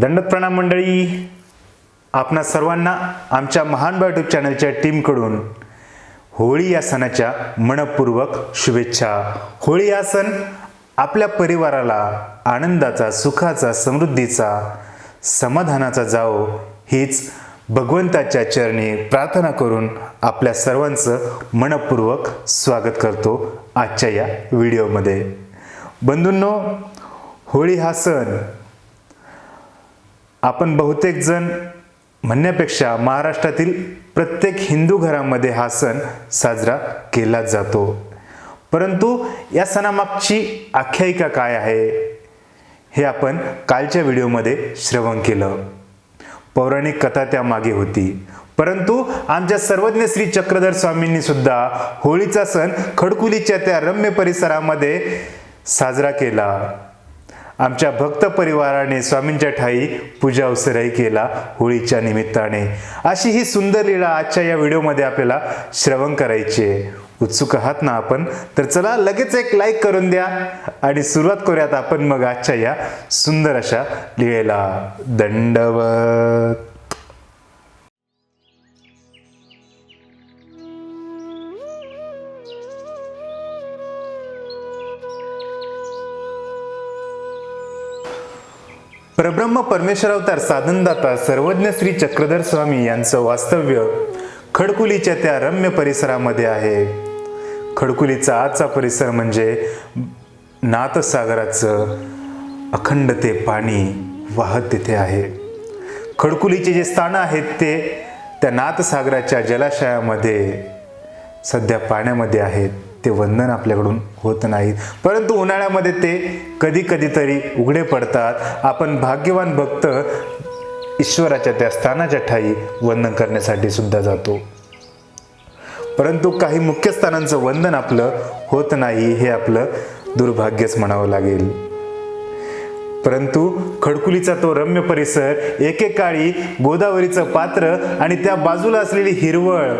दंडत प्रणाम मंडळी आपणा सर्वांना आमच्या महान यूट्यूब चॅनलच्या टीमकडून होळी या सणाच्या मनपूर्वक शुभेच्छा. होळी हा सण आपल्या परिवाराला आनंदाचा सुखाचा समृद्धीचा समाधानाचा जावो हीच भगवंताच्या चरणी प्रार्थना करून आपल्या सर्वांचं मनपूर्वक स्वागत करतो आजच्या या व्हिडिओमध्ये. बंधूंनो होळी हा सण आपण बहुतेक जण म्हणण्यापेक्षा महाराष्ट्रातील प्रत्येक हिंदू घरामध्ये हा सण साजरा केला जातो. परंतु या सणामागची आख्यायिका काय आहे? हे आपण कालच्या व्हिडिओमध्ये श्रवण केलं. पौराणिक कथा त्यामागे होती. परंतु आमच्या सर्वज्ञ श्री चक्रधर स्वामींनी सुद्धा होळीचा सण खडकुलीच्या त्या रम्य परिसरामध्ये साजरा केला. आमच्या भक्त परिवाराने स्वामींच्या ठाई पूजा अवसरही केला होळीच्या निमित्ताने. अशी ही सुंदर लीला आजच्या या व्हिडिओमध्ये आपल्याला श्रवण करायची आहे. उत्सुक आहात ना आपण? तर चला लगेच एक लाईक करून द्या आणि सुरुवात करूयात आपण मग आजच्या या सुंदर अशा लीळेला. दंडवत! परब्रह्म परमेश्वर अवतार साधनदाता सर्वज्ञ श्री चक्रधर स्वामी यांचं वास्तव्य खडकुलीच्या त्या रम्य परिसरामध्ये आहे. खडकुलीचा आजचा परिसर म्हणजे नाथसागराचं अखंड ते पाणी वाहत तिथे आहे. खडकुलीचे जे स्थानं आहेत ते त्या नाथसागराच्या जलाशयामध्ये सध्या पाण्यामध्ये आहेत. ते वंदन आपल्याकडून होत नाहीत. परंतु उन्हाळ्यामध्ये ते कधी कधीतरी उघडे पडतात. आपण भाग्यवान भक्त ईश्वराच्या त्या स्थानाच्या ठाई वंदन करण्यासाठी सुद्धा जातो. परंतु काही मुख्य स्थानांचं वंदन आपलं होत नाही हे आपलं दुर्भाग्यच म्हणावं लागेल. परंतु खडकुलीचा तो रम्य परिसर एकेकाळी गोदावरीचं पात्र आणि त्या बाजूला असलेली हिरवळ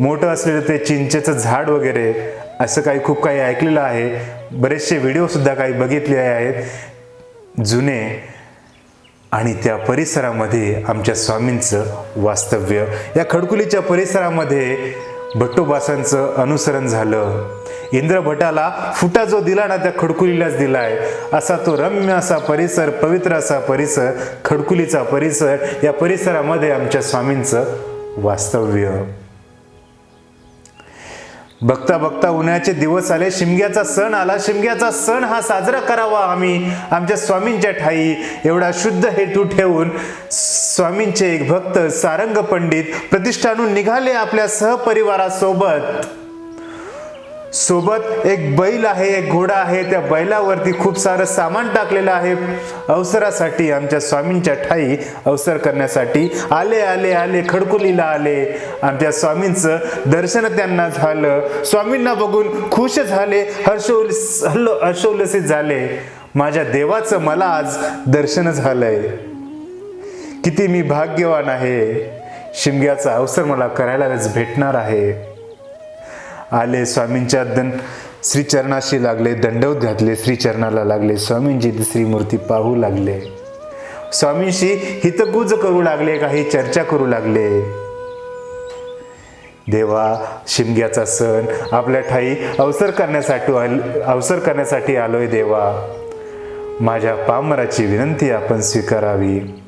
मोठं असलेलं ते चिंचेचं झाड वगैरे असं काही खूप काही ऐकलेलं आहे. बरेचसे व्हिडिओसुद्धा काही बघितले आहेत. जुने आणि त्या परिसरामध्ये आमच्या स्वामींचं वास्तव्य. या खडकुलीच्या परिसरामध्ये भट्टोबासांचं अनुसरण झालं. इंद्रभटाला फुटा जो दिला ना त्या खडकुलीलाच दिलाय. असा तो रम्य असा परिसर पवित्र असा परिसर खडकुलीचा परिसर या परिसरामध्ये आमच्या स्वामींचं वास्तव्य. बघता बघता उन्हाळ्याचे दिवस आले शिमग्याचा सण आला. शिमग्याचा सण हा साजरा करावा आम्ही आमच्या स्वामींच्या ठाई. एवढा शुद्ध हेतू ठेवून स्वामींचे एक भक्त सारंग पंडित प्रतिष्ठानून निघाले आपल्या सहपरिवारासोबत. सोबत एक बैल आहे एक घोडा आहे. त्या बैलावरती खूप सारं सामान टाकलेलं आहे. अवसरासाठी आमच्या स्वामींच्या ठाई अवसर करण्यासाठी आले आले आले खडकुलीला आले. आमच्या स्वामींचं दर्शन त्यांना झालं. स्वामींना बघून खुश झाले हर्षोल्स हल्लो हर्षोल्लसित झाले. माझ्या देवाचं मला आज दर्शन झालंय. किती मी भाग्यवान आहे. शिमग्याचा अवसर मला करायलाच भेटणार आहे. आले स्वामींच्या दन श्रीचरणाशी लागले दंडवत घातले श्रीचरणाला लागले स्वामींची दुसरी मूर्ती पाहू लागले. स्वामींशी हितगुज करू लागले काही चर्चा करू लागले. देवा शिमग्याचा सण आपल्या ठाई अवसर करण्यासाठी आल- अवसर करण्यासाठी आलोय देवा. माझ्या पामराची विनंती आपण स्वीकारावी.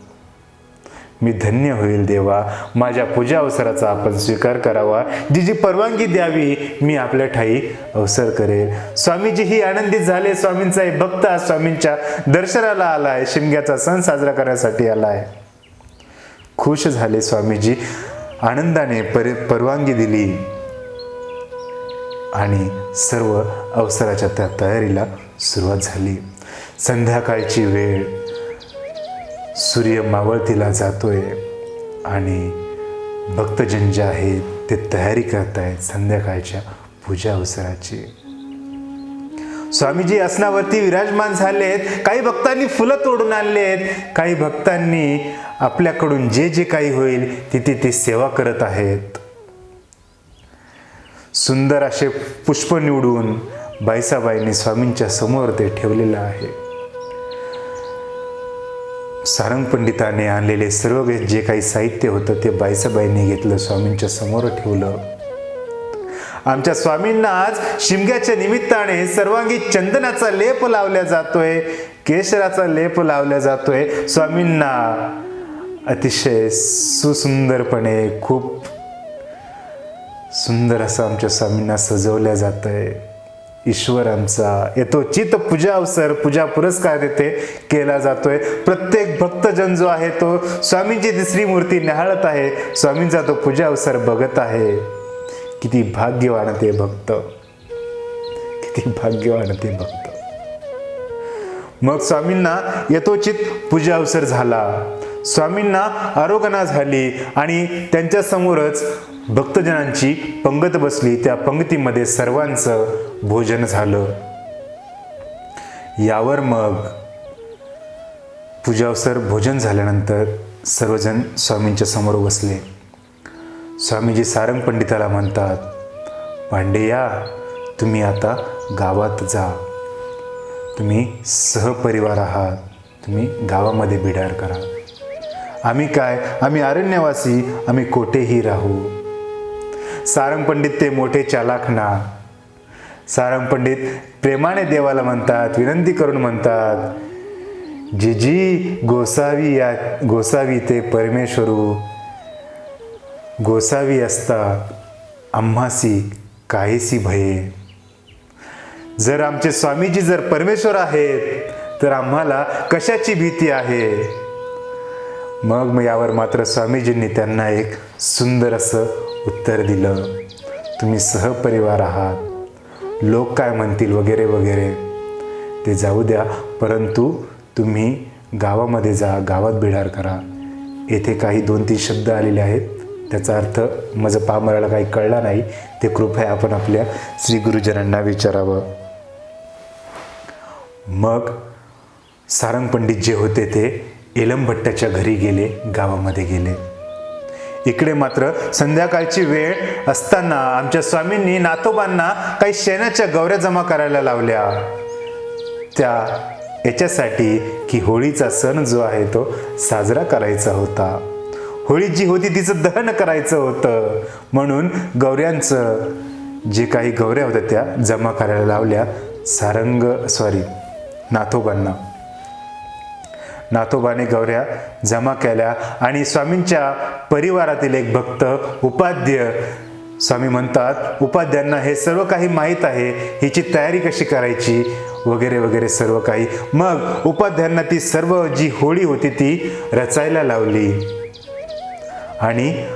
मी धन्य होईल देवा. माझ्या पूजा अवसराचा आपण स्वीकार करावा. जी जी परवानगी द्यावी मी आपल्या ठाई अवसर करेल. स्वामीजी ही आनंदित झाले. स्वामींचा एक भक्त स्वामींच्या दर्शनाला आलाय. शिमग्याचा सण साजरा करण्यासाठी आलाय. खुश झाले स्वामीजी. आनंदाने पर परवानगी दिली. आणि सर्व अवसराच्या त्या तयारीला सुरुवात झाली. संध्याकाळची वेळ. सूर्य मावळतीला जातोय आणि भक्तजन जे आहेत ते तयारी करत आहेत संध्याकाळच्या पूजा अवसराची. स्वामीजी आसनावरती विराजमान झालेत काही भक्तांनी फुलं तोडून आणलेत काही भक्तांनी आपल्याकडून जे जे काही होईल तिथे ते सेवा करत आहेत. सुंदर असे पुष्प निवडून बाईसाबाईंनी स्वामींच्या समोर ते ठेवलेलं आहे. सारंग पंडिताने आणलेले सर्व जे काही साहित्य होतं ते बाईसाबाईंनी घेतलं स्वामींच्या समोर ठेवलं. आमच्या स्वामींना आज शिमग्याच्या निमित्ताने सर्वांगी चंदनाचा लेप लावला जातोय केशराचा लेप लावला जातोय. स्वामींना अतिशय सुसुंदरपणे खूप सुंदर असं आमच्या स्वामींना सजवल्या जातंय. आहे ईश्वर आमचा येतो चित पूजा अवसर पूजा पुरस्कार येथे केला जातोय. प्रत्येक भक्तजन जो आहे तो स्वामींची तिसरी मूर्ती न्याहाळत आहे. स्वामींचा तो पूजा अवसर बघत आहे. किती भाग्यवान ते भक्त. किती भाग्यवान ते भक्त. मग स्वामींना यथोचित पूजा अवसर झाला. स्वामींना आरोगणा झाली आणि त्यांच्या समोरच भक्तजनांची पंगत बसली. त्या पंगतीमध्ये सर्वांचं भोजन झालं. यावर मग पूजा अवसर भोजन झाल्यानंतर सर्वजण स्वामींच्या समोर बसले. स्वामीजी सारंग पंडिताला म्हणतात पांडेया तुम्ही आता गावात जा. तुम्ही सहपरिवार आहात. तुम्ही गावामध्ये बिडार करा. आम्ही काय? आम्ही अरण्यवासी. आम्ही कोठेही राहू. सारंग पंडित ते मोठे चालाक ना सारंग पंडित प्रेमाने देवाला म्हणतात विनंती करून म्हणतात जिजी गोसावी या गोसावी ते परमेश्वरू गोसावी असता आम्हासी काहीसी भये. जर आमचे स्वामीजी जर परमेश्वर आहेत तर आम्हाला कशाची भीती आहे? मग मग यावर मात्र स्वामीजींनी त्यांना एक सुंदर असं उत्तर दिलं तुम्ही सहपरिवार आहात. लोक काय म्हणतील वगैरे वगैरे ते जाऊ द्या. परंतु तुम्ही गावामध्ये जा गावात बिडार करा. येथे काही दोन तीन शब्द आलेले आहेत. त्याचा अर्थ माझं पामराला काही कळला नाही. ते कृपया आपण आपल्या श्री गुरुजनांना विचारावं. मग सारंग पंडित जे होते ते एलम भट्टाच्या घरी गेले गावामध्ये गेले. इकडे मात्र संध्याकाळची वेळ असताना आमच्या स्वामींनी नातोबांना काही शेणाच्या गौऱ्या जमा करायला लावल्या. त्या याच्यासाठी की होळीचा सण जो आहे तो साजरा करायचा होता. होळी जी होती तिचं दहन करायचं होतं. म्हणून गौऱ्यांचं जे काही गौऱ्या होत्या त्या जमा करायला लावल्या. सारंग सॉरी नाथोबांना नाथोबाने गौऱ्या जमा केल्या आणि स्वामींच्या परिवारातील एक भक्त उपाध्य स्वामी म्हणतात उपाध्यांना हे सर्व काही माहीत आहे हिची तयारी कशी करायची? वगैरे वगैरे सर्व काही. मग उपाध्यांना ती सर्व जी होळी होती ती रचायला लावली. आणि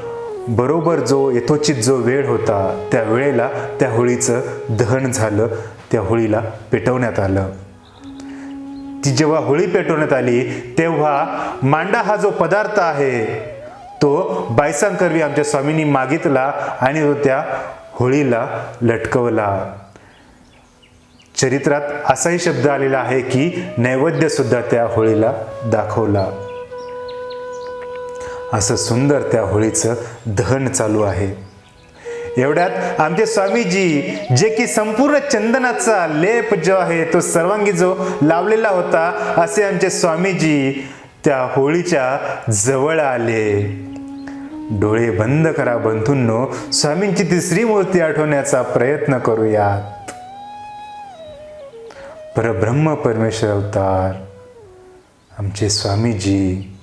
बरोबर जो यथोचित जो वेळ होता त्या वेळेला त्या होळीचं दहन झालं त्या होळीला पेटवण्यात आलं. ती जेव्हा होळी पेटवण्यात आली तेव्हा मांडा हा जो पदार्थ आहे तो बायसांकरवी आमच्या स्वामींनी मागितला आणि तो त्या होळीला लटकवला. चरित्रात असाही शब्द आलेला आहे की नैवेद्य सुद्धा त्या होळीला दाखवला. असं सुंदर त्या होळीचं दहन चालू आहे. एवढ्यात आमचे स्वामीजी जे की संपूर्ण चंदनाचा लेप जो आहे तो सर्वांगी जो लावलेला होता असे आमचे स्वामीजी त्या होळीच्या जवळ आले. डोळे बंद करा बंधूंनो स्वामींची तिसरी मूर्ती आठवण्याचा प्रयत्न करूयात. परब्रह्म परमेश्वर अवतार आमचे स्वामीजी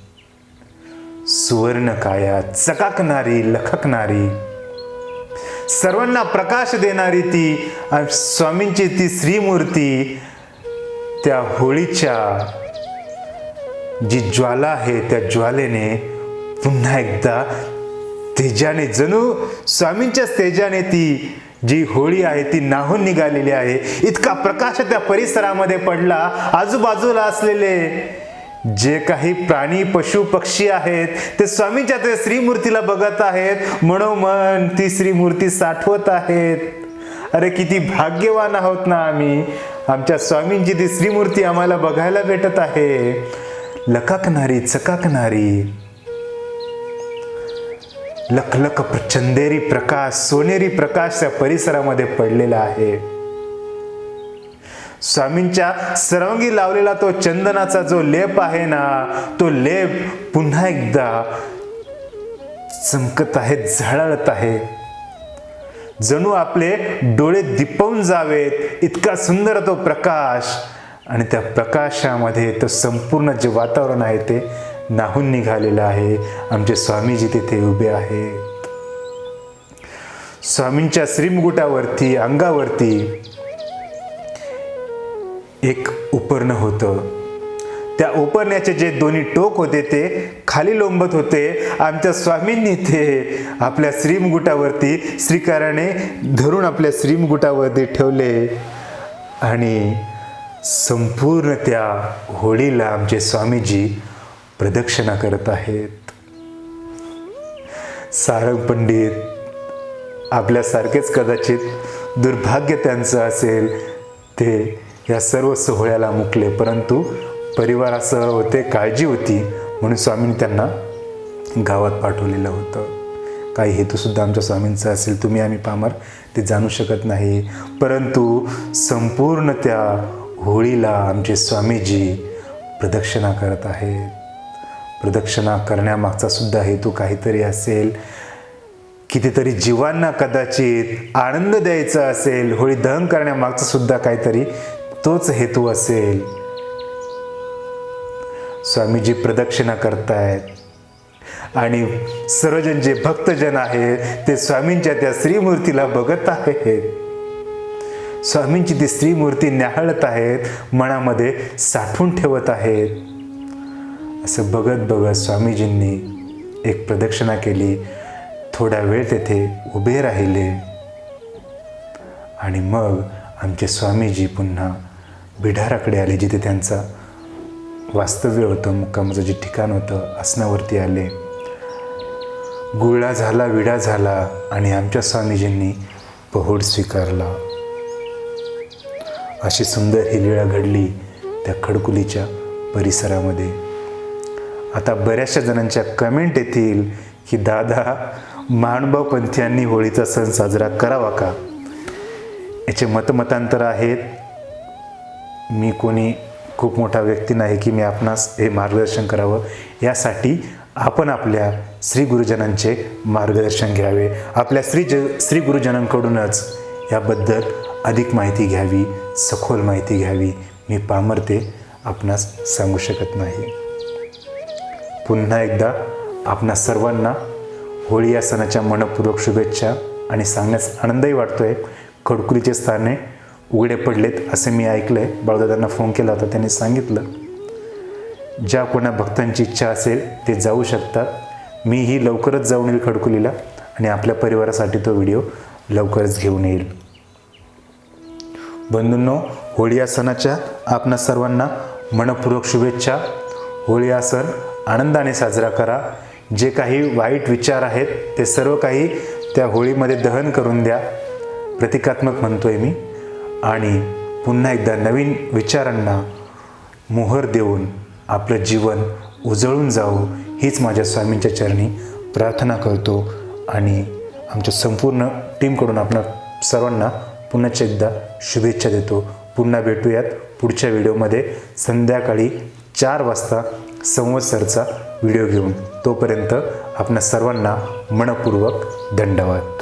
सुवर्ण काया चकाकणारी लखकणारी सर्वांना प्रकाश देणारी ती स्वामींची ती श्रीमूर्ती त्या होळीच्या जी ज्वाला आहे त्या ज्वालेने पुन्हा एकदा तेजाने जणू स्वामींच्या तेजाने ती जी होळी आहे ती नाहून निघालेली आहे. इतका प्रकाश त्या परिसरामध्ये पडला. आजूबाजूला असलेले जे काही प्राणी पशु पक्षी आहेत ते स्वामीच्या ते श्रीमूर्तीला बघत आहेत. मनोमन ती श्रीमूर्ती साठवत आहेत. अरे किती भाग्यवान आहोत ना आम्ही. आमच्या स्वामींची ती श्रीमूर्ती आम्हाला बघायला भेटत आहे. लकाकणारी चकाकणारी लखलख चंदेरी प्रकाश सोनेरी प्रकाश त्या परिसरामध्ये पडलेला आहे. स्वामींच्या सर्वांगी लावलेला तो चंदनाचा जो लेप आहे ना तो लेप पुन्हा एकदा चमकत आहे झळाळत आहे. जणू आपले डोळे दिपवून जावेत इतका सुंदर तो प्रकाश. आणि त्या प्रकाशामध्ये तो संपूर्ण जे वातावरण आहे ते नाहून निघालेलं आहे. आमचे स्वामीजी तिथे उभे आहेत. स्वामींच्या श्रीमुकुटावरती अंगावरती एक उपर्ण होतं. त्या उपरण्याचे जे दोन्ही टोक होते ते खाली लोंबत होते. आमच्या स्वामींनी ते आपल्या श्रीमगुटावरती श्रीकाराने धरून आपल्या श्रीमगुटावरती ठेवले. आणि संपूर्ण त्या होळीला आमचे स्वामीजी प्रदक्षिणा करत आहेत. सारंग पंडित आपल्यासारखेच कदाचित दुर्भाग्य त्यांचं असेल ते या सर्व सोहळ्याला मुकले. परंतु परिवारासह होते काळजी होती. म्हणून स्वामींनी त्यांना गावात पाठवलेलं होतं. काही हेतूसुद्धा आमच्या स्वामींचा असेल तुम्ही आम्ही पामर ते जाणू शकत नाही. परंतु संपूर्ण त्या होळीला आमचे स्वामीजी प्रदक्षिणा करत आहेत. प्रदक्षिणा करण्यामागचा सुद्धा हेतू काहीतरी असेल. कितीतरी जीवांना कदाचित आनंद द्यायचा असेल. होळी दहन करण्यामागचा सुद्धा काहीतरी तोच हेतू असेल. स्वामीजी प्रदक्षिणा करतायत. आणि सर्वजण जे भक्तजन आहेत ते स्वामींच्या त्या स्त्रीमूर्तीला बघत आहेत. स्वामींची ती स्त्रीमूर्ती न्याहाळत आहेत मनामध्ये साठवून ठेवत आहेत. असं बघत बघत स्वामीजींनी एक प्रदक्षिणा केली. थोडा वेळ तेथे उभे राहिले. आणि मग आमचे स्वामीजी पुन्हा बिढाराकडे आले जिथे त्यांचा वास्तव्य होतं मुक्कामाचं जे ठिकाण होतं आसनावरती आले. गुळा झाला विडा झाला आणि आमच्या स्वामीजींनी पहुड स्वीकारला. अशी सुंदर ही लीळा घडली त्या खडकुलीच्या परिसरामध्ये. आता बऱ्याचशा जणांच्या कमेंट येतील की दादा महानुभाव पंथीयांनी होळीचा सण साजरा करावा का? याचे मतमतांतर आहेत. मी कोणी खूप मोठा व्यक्ती नाही की मी आपणास हे मार्गदर्शन करावं यासाठी आपण आपल्या श्री गुरुजनांचे मार्गदर्शन घ्यावे. आपल्या श्री ज श्री गुरुजनांकडूनच याबद्दल अधिक माहिती घ्यावी सखोल माहिती घ्यावी. मी पामरते आपणास सांगू शकत नाही. पुन्हा एकदा आपणा सर्वांना होळी या सणाच्या मनपूर्वक शुभेच्छा आणि सांगण्यास आनंदही वाटतोय. खडकुलीचे स्थाने उघडे पडलेत असे मी ऐकलं आहे बाळदादांना फोन केला होता त्यांनी सांगितलं ज्या कोणा भक्तांची इच्छा असेल ते जाऊ शकतात. मीही लवकरच जाऊन येईल खडकुलीला आणि आपल्या परिवारासाठी तो व्हिडिओ लवकरच घेऊन येईल. बंधूंनो होळी या सणाच्या आपणा सर्वांना मनपूर्वक शुभेच्छा. होळी हा सण आनंदाने साजरा करा. जे काही वाईट विचार आहेत ते सर्व काही त्या होळीमध्ये दहन करून द्या. प्रतिकात्मक म्हणतोय मी. आणि पुन्हा एकदा नवीन विचारांना मोहर देऊन आपलं जीवन उजळून जावं हीच माझ्या स्वामींच्या चरणी प्रार्थना करतो आणि आमच्या संपूर्ण टीमकडून आपण सर्वांना पुन्हा एकदा शुभेच्छा देतो. पुन्हा भेटूयात पुढच्या व्हिडिओमध्ये. संध्याकाळी चार वाजता संवत्सरचा व्हिडिओ घेऊन. तोपर्यंत आपणा सर्वांना मनपूर्वक दंडवाद